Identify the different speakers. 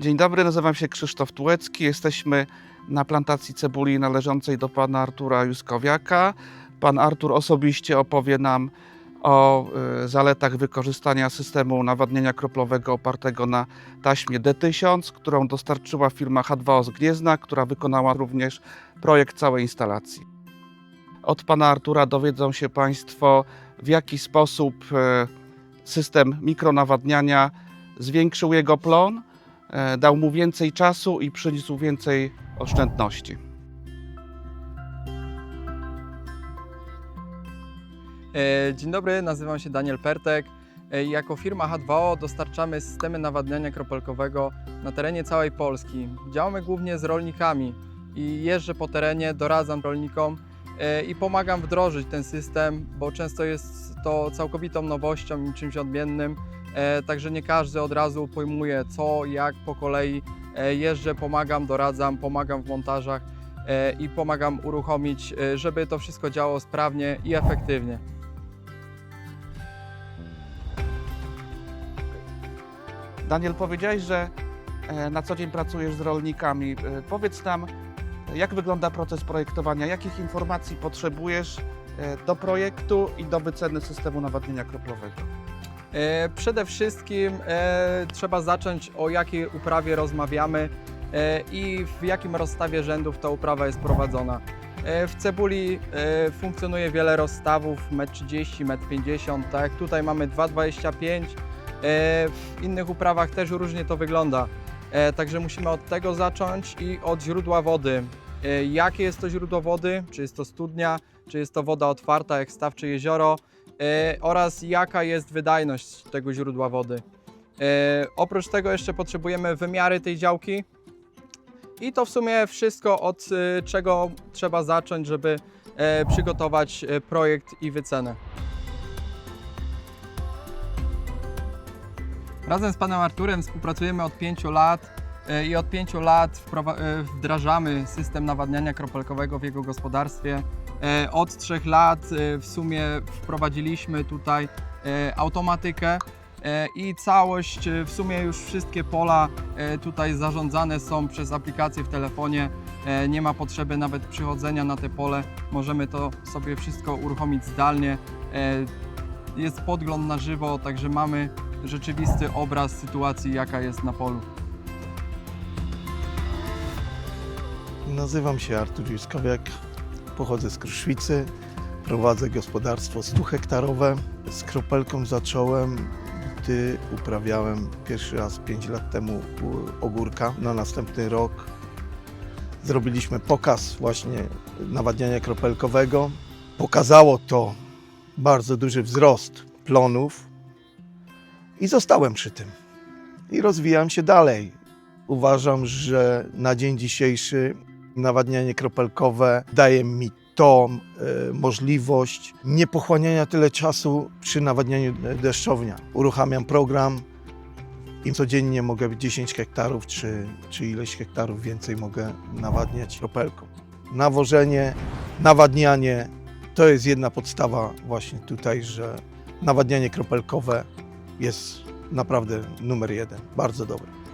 Speaker 1: Dzień dobry, nazywam się Krzysztof Tułecki. Jesteśmy na plantacji cebuli należącej do pana Artura Juskowiaka. Pan Artur osobiście opowie nam o y, zaletach wykorzystania systemu nawadniania kroplowego opartego na taśmie D1000, którą dostarczyła firma H2O z Gniezna, która wykonała również projekt całej instalacji. Od pana Artura dowiedzą się państwo, w jaki sposób y, system mikronawadniania zwiększył jego plon, dał mu więcej czasu i przyniósł więcej oszczędności.
Speaker 2: E, Dzień dobry, nazywam się Daniel Pertek. E, Jako firma H2O dostarczamy systemy nawadniania kropelkowego na terenie całej Polski. Działamy głównie z rolnikami i jeżdżę po terenie, doradzam rolnikom e, i pomagam wdrożyć ten system, bo często jest to całkowitą nowością i czymś odmiennym, e, także nie każdy od razu pojmuje co, jak po kolei. E, Jeżdżę, pomagam, doradzam, pomagam w montażach e, i pomagam uruchomić, e, żeby to wszystko działało sprawnie i efektywnie.
Speaker 1: Daniel, powiedziałeś, że e, na co dzień pracujesz z rolnikami. E, Powiedz nam, jak wygląda proces projektowania, jakich informacji potrzebujesz e, do projektu i do wyceny systemu nawadniania kroplowego.
Speaker 2: E, Przede wszystkim e, trzeba zacząć o jakiej uprawie rozmawiamy e, i w jakim rozstawie rzędów ta uprawa jest prowadzona. W cebuli funkcjonuje wiele rozstawów 1,30 m, 1,50 m, tak jak tutaj mamy 2,25 m. W innych uprawach też różnie to wygląda. Także musimy od tego zacząć i od źródła wody. Jakie jest to źródło wody? Czy jest to studnia, czy jest to woda otwarta jak staw czy jezioro? E, oraz jaka jest wydajność tego źródła wody. E, oprócz tego jeszcze potrzebujemy wymiary tej działki i to w sumie wszystko od e, czego trzeba zacząć, żeby przygotować projekt i wycenę. Razem z panem Arturem współpracujemy od 5 lat i od 5 lat e, wdrażamy system nawadniania kropelkowego w jego gospodarstwie. E, Od 3 lat e, w sumie wprowadziliśmy tutaj automatykę i całość, w sumie już wszystkie pola tutaj zarządzane są przez aplikację w telefonie. Nie ma potrzeby nawet przychodzenia na te pole. Możemy to sobie wszystko uruchomić zdalnie. Jest podgląd na żywo, także mamy rzeczywisty obraz sytuacji, jaka jest na polu.
Speaker 3: Nazywam się Artur Juskowiak, pochodzę z Kruszwicy, prowadzę gospodarstwo 100-hektarowe. Z kropelką zacząłem, gdy uprawiałem pierwszy raz 5 lat temu ogórka. Na następny rok zrobiliśmy pokaz właśnie nawadniania kropelkowego. Pokazało to bardzo duży wzrost plonów i zostałem przy tym. I rozwijam się dalej. Uważam, że na dzień dzisiejszy nawadnianie kropelkowe daje mi tą e, możliwość niepochłaniania tyle czasu przy nawadnianiu e, deszczownia. Uruchamiam program i codziennie mogę 10 hektarów czy, czy ileś hektarów więcej mogę nawadniać kropelką. Nawożenie, nawadnianie to jest jedna podstawa właśnie tutaj, że nawadnianie kropelkowe jest naprawdę numer jeden, bardzo dobre.